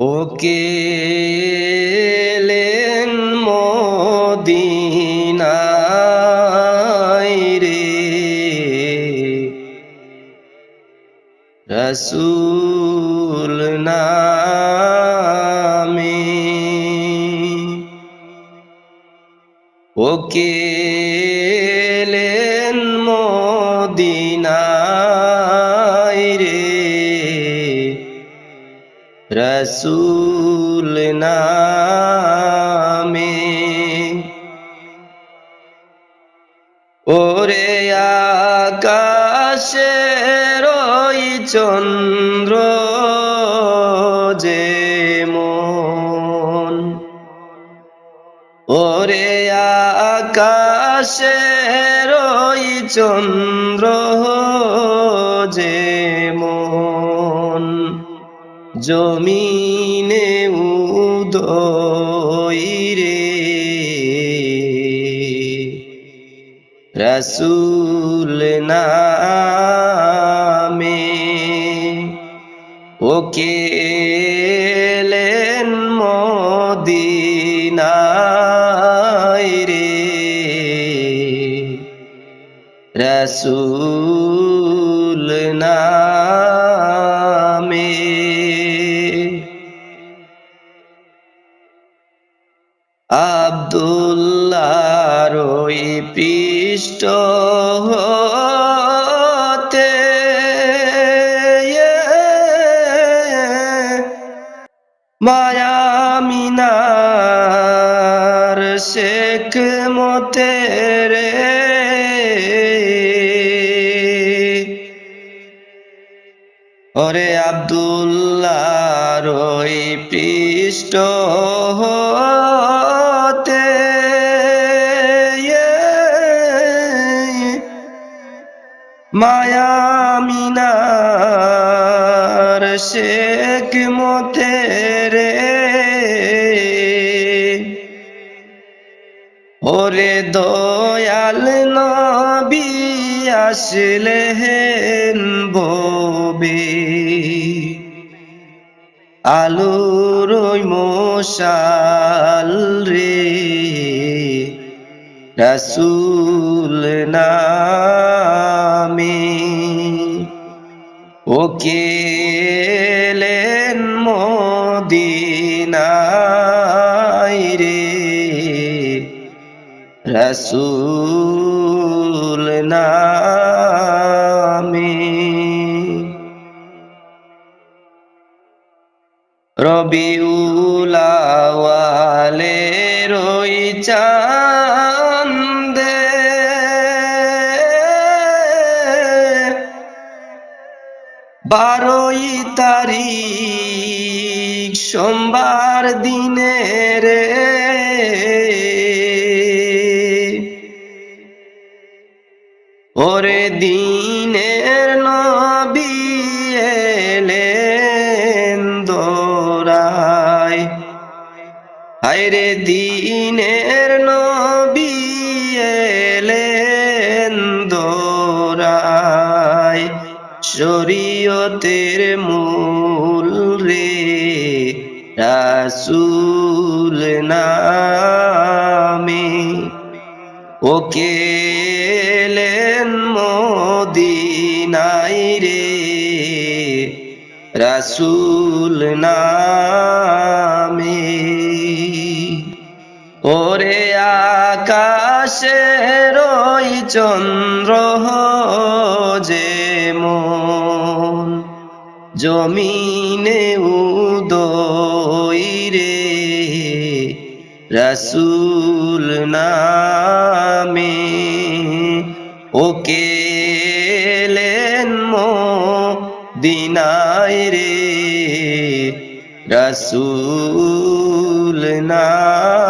ওকে এলেন মদিনায় রে। রসুল নামে। ওকে রসুল নামে। ওরে আকাশে রই চন্দ্র যে মন। ওরে আকাশে রই চন্দ্র যে মন। জমিনে উদয় রে। রসুল নামে ওকে এলেন মদিনায় রে। রসুল নামে ওই পৃষ্ঠ হতে মায়ামিনার শেখ মতে রে। ওরে আব্দুল্লাহর ওই পৃষ্ঠ হতে মায়ামিনার শেখ মতে রে ওরে দয়াল নবী আসলেন ববে। আলোর ওই মশাল রে। রসুল নামে ওকে এলেন মদিনায় রে। রসুল নামে বারোই তারিখ সোমবার দিনে রে। ওরে দিনের নবী এলেন দোরায় দিনের নবী শরীয়তের মূল রে, রাসুল নামে। ওকে এলেন মদিনাই রে, রাসুল নামে। ওরে আকাশে রই চন্দ্র জমিনে উদয় রে রসুল নামে ওকে এলেন দিনায় রে রসুল নামে